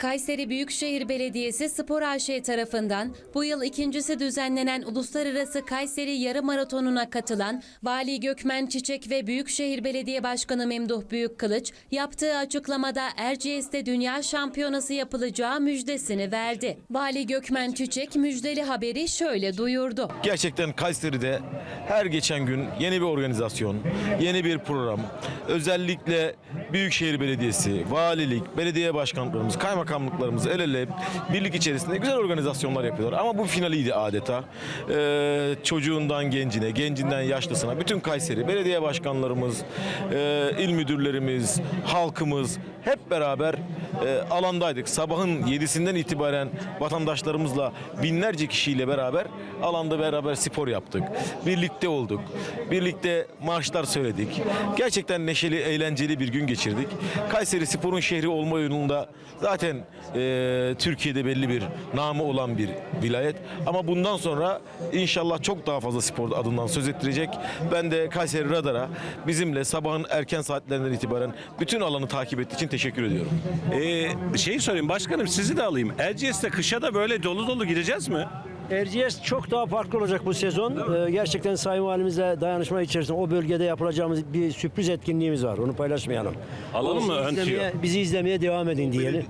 Kayseri Büyükşehir Belediyesi Spor AŞ tarafından bu yıl ikincisi düzenlenen Uluslararası Kayseri Yarı Maratonu'na katılan Vali Gökmen Çiçek ve Büyükşehir Belediye Başkanı Memduh Büyükkılıç yaptığı açıklamada Erciyes'te Dünya Şampiyonası yapılacağı müjdesini verdi. Vali Gökmen Çiçek müjdeli haberi şöyle duyurdu. Gerçekten Kayseri'de her geçen gün yeni bir organizasyon, yeni bir program. Özellikle Büyükşehir Belediyesi, valilik, belediye başkanlıklarımız, kaymakamlıklarımız el ele birlik içerisinde güzel organizasyonlar yapıyorlar. Ama bu finaliydi adeta. Ee, çocuğundan gencine, gencinden yaşlısına, bütün Kayseri, belediye başkanlarımız, e, il müdürlerimiz, halkımız hep beraber e, alandaydık. Sabahın 7'sinden itibaren vatandaşlarımızla binlerce kişiyle beraber alanda beraber spor yaptık. Birlikte olduk. Birlikte marşlar söyledik. Gerçekten neşeli, eğlenceli bir gün geçirdik. Kayseri sporun şehri olma yolunda zaten e, Türkiye'de belli bir namı olan bir vilayet. Ama bundan sonra inşallah çok daha fazla spor adından söz ettirecek. Ben de Kayseri Radar'a bizimle sabahın erken saatlerinden itibaren bütün alanı takip ettiği için teşekkür ediyorum. Ee, şeyi sorayım başkanım sizi de alayım. Erciyes'te kışa da böyle dolu dolu gireceğiz mi? Erciyes çok daha farklı olacak bu sezon. Ee, gerçekten Sayın Valimizle dayanışma içerisinde o bölgede yapılacağımız bir sürpriz etkinliğimiz var. Onu paylaşmayalım. Alalım mı ön izlemeye, tüyo? bizi izlemeye devam edin diyelim.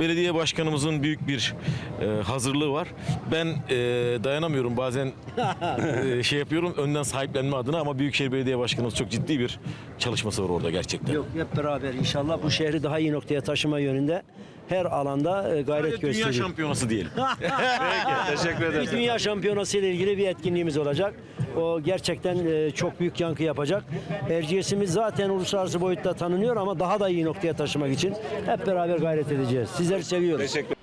Belediye başkanımızın büyük bir e, hazırlığı var. Ben e, dayanamıyorum bazen e, şey yapıyorum önden sahiplenme adına ama Büyükşehir Belediye Başkanımız çok ciddi bir çalışması var orada gerçekten. Yok hep beraber inşallah bu şehri daha iyi noktaya taşıma yönünde her alanda e, gayret Sadece Dünya şampiyonası diyelim. Peki teşekkür Bir ederim. dünya şampiyonası ile ilgili bir etkinliğimiz olacak. O gerçekten e, çok büyük yankı yapacak. Erciyes'imiz zaten uluslararası boyutta tanınıyor ama daha da iyi noktaya taşımak için hep beraber gayret edeceğiz. Sizleri seviyoruz. Teşekkür